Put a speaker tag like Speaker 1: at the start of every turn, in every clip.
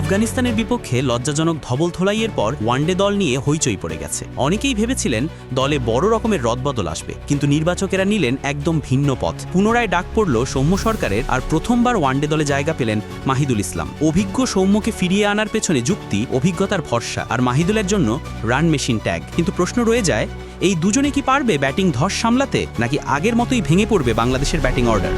Speaker 1: আফগানিস্তানের বিপক্ষে লজ্জাজনক ধবল ধোলাইয়ের পর ওয়ানডে দল নিয়ে হইচই পড়ে গেছে। অনেকেই ভেবেছিলেন দলে বড় রকমের রদবদল আসবে, কিন্তু নির্বাচকেরা নিলেন একদম ভিন্ন পথ। পুনরায় ডাক পড়ল সৌম্য সরকারের আর প্রথমবার ওয়ানডে দলে জায়গা পেলেন মাহিদুল ইসলাম। অভিজ্ঞ সৌম্যকে ফিরিয়ে আনার পেছনে যুক্তি, অভিজ্ঞতার ভরসা আর মাহিদুলের জন্য রান মেশিন ট্যাগ কিন্তু প্রশ্ন রয়ে যায়, এই দুজনে কি পারবে ব্যাটিং ধস সামলাতে, নাকি আগের মতোই ভেঙে পড়বে বাংলাদেশের ব্যাটিং অর্ডার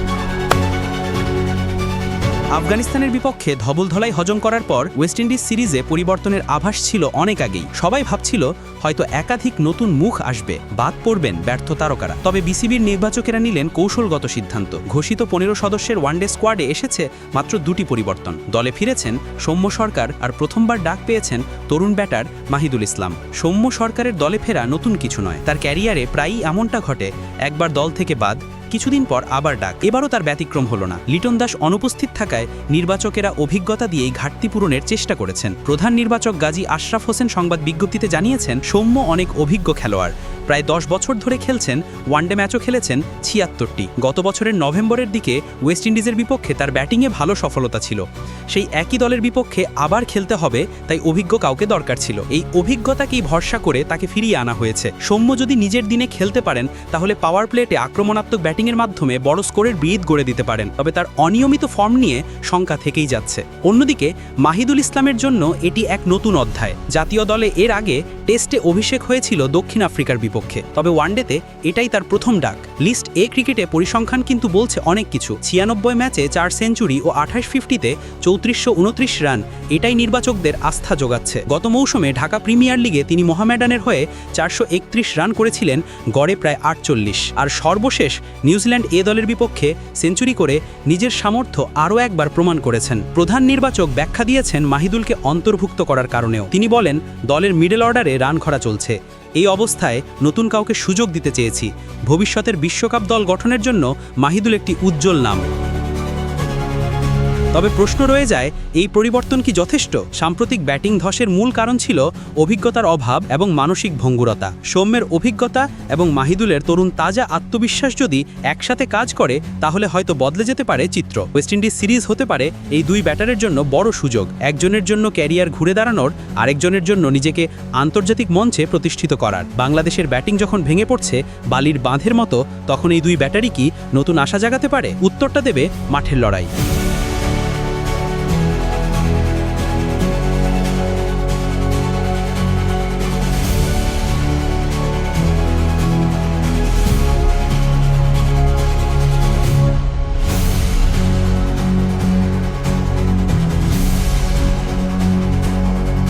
Speaker 1: আফগানিস্তানের বিপক্ষে ধবলধলাই হজম করার পর ওয়েস্ট ইন্ডিজ সিরিজে পরিবর্তনের আভাস ছিল অনেক আগেই। সবাই ভাবছিল হয়তো একাধিক নতুন মুখ আসবে, বাদ পড়বেন ব্যর্থ তারকারা। তবে বিসিবির নির্বাচকেরা নিলেন কৌশলগত সিদ্ধান্ত। ঘোষিত পনেরো সদস্যের ওয়ানডে স্কোয়াডে এসেছে মাত্র দুটি পরিবর্তন। দলে ফিরেছেন সৌম্য সরকার আর প্রথমবার ডাক পেয়েছেন তরুণ ব্যাটার মাহিদুল ইসলাম। সৌম্য সরকারের দলে ফেরা নতুন কিছু নয়। তার ক্যারিয়ারে প্রায়ই এমনটা ঘটে, একবার দল থেকে বাদ কিছুদিন পর আবার ডাক। এবারও তার ব্যতিক্রম হল না। লিটন দাস অনুপস্থিত থাকায় নির্বাচকেরা অভিজ্ঞতা দিয়েই ঘাটতি পূরণের চেষ্টা করেছেন। প্রধান নির্বাচক গাজী আশরাফ হোসেন সংবাদ বিজ্ঞপ্তিতে জানিয়েছেন, সৌম্য অনেক অভিজ্ঞ খেলোয়াড়। প্রায় দশ বছর ধরে খেলছেন ওয়ানডে ম্যাচও খেলেছেন ছিয়াত্তরটি। গত বছরের নভেম্বরের দিকে ওয়েস্ট ইন্ডিজের বিপক্ষে তার ব্যাটিংয়ে ভালো সফলতা ছিল। সেই একই দলের বিপক্ষে আবার খেলতে হবে, তাই অভিজ্ঞ কাউকে দরকার ছিল। এই অভিজ্ঞতাকেই ভরসা করে তাকে ফিরিয়ে আনা হয়েছে। সৌম্য যদি নিজের দিনে খেলতে পারেন, তাহলে পাওয়ার প্লেটে আক্রমণাত্মক ব্যাটিংয়ের মাধ্যমে বড় স্কোরের ব্রিদ গড়ে দিতে পারেন। তবে তার অনিয়মিত ফর্ম নিয়ে শঙ্কা থেকেই যাচ্ছে। অন্যদিকে, মাহিদুল ইসলামের জন্য এটি এক নতুন অধ্যায়। জাতীয় দলে এর আগে টেস্টে অভিষেক হয়েছিল দক্ষিণ আফ্রিকার বিপক্ষে। তবে ওয়ানডেতে এটাই তার প্রথম ডাক। লিস্ট এ ক্রিকেটে পরিসংখ্যান কিন্তু বলছে অনেক কিছু। ছিয়ানব্বই ম্যাচে চার সেঞ্চুরি ও আঠাশ ফিফটিতে চৌত্রিশশো উনত্রিশ রান। এটাই নির্বাচকদের আস্থা যোগাচ্ছে। গত মৌসুমে ঢাকা প্রিমিয়ার লিগে তিনি মোহামেডানের হয়ে চারশো একত্রিশ রান করেছিলেন, গড়ে প্রায় আটচল্লিশ। আর সর্বশেষ নিউজিল্যান্ড এ দলের বিপক্ষে সেঞ্চুরি করে নিজের সামর্থ্য আরও একবার প্রমাণ করেছেন। প্রধান নির্বাচক ব্যাখ্যা দিয়েছেন মাহিদুলকে অন্তর্ভুক্ত করার কারণেও। তিনি বলেন, দলের মিডল অর্ডারে রান খরা চলছে। এই অবস্থায় নতুন কাউকে সুযোগ দিতে চেয়েছি। ভবিষ্যতের বিশ্বকাপ দল গঠনের জন্য মাহিদুল একটি উজ্জ্বল নাম। তবে প্রশ্ন রয়ে যায়, এই পরিবর্তন কি যথেষ্ট? সাম্প্রতিক ব্যাটিং ধসের মূল কারণ ছিল অভিজ্ঞতার অভাব এবং মানসিক ভঙ্গুরতা। সৌম্যের অভিজ্ঞতা এবং মাহিদুলের তরুণ তাজা আত্মবিশ্বাস যদি একসাথে কাজ করে, তাহলে হয়তো বদলে যেতে পারে চিত্র। ওয়েস্ট ইন্ডিজ সিরিজ হতে পারে এই দুই ব্যাটারের জন্য বড় সুযোগ। একজনের জন্য ক্যারিয়ার ঘুরে দাঁড়ানোর, আরেকজনের জন্য নিজেকে আন্তর্জাতিক মঞ্চে প্রতিষ্ঠিত করার। বাংলাদেশের ব্যাটিং যখন ভেঙে পড়ছে, বালির বাঁধের মতো, তখন এই দুই ব্যাটারি কি নতুন আশা জাগাতে পারে? উত্তরটা দেবে মাঠের লড়াই।